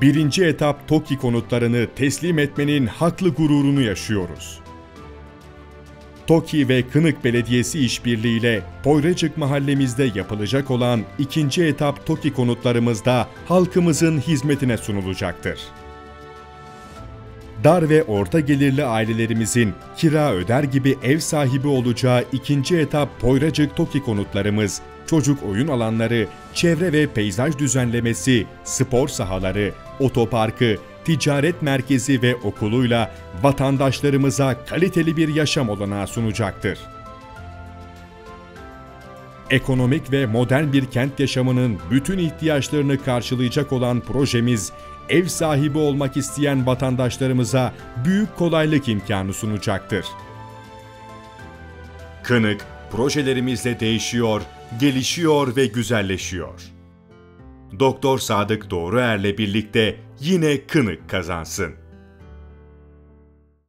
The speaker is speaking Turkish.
birinci etap TOKİ konutlarını teslim etmenin haklı gururunu yaşıyoruz. TOKİ ve Kınık Belediyesi işbirliğiyle Poyracık mahallemizde yapılacak olan ikinci etap TOKİ konutlarımızda halkımızın hizmetine sunulacaktır. Dar ve orta gelirli ailelerimizin kira öder gibi ev sahibi olacağı ikinci etap Poyracık TOKİ konutlarımız, çocuk oyun alanları, çevre ve peyzaj düzenlemesi, spor sahaları, otoparkı, ticaret merkezi ve okuluyla vatandaşlarımıza kaliteli bir yaşam olanağı sunacaktır. Ekonomik ve modern bir kent yaşamının bütün ihtiyaçlarını karşılayacak olan projemiz, ev sahibi olmak isteyen vatandaşlarımıza büyük kolaylık imkanı sunacaktır. Kınık, projelerimizle değişiyor, gelişiyor ve güzelleşiyor. Doktor Sadık Doğruer'le birlikte yine Kınık kazansın.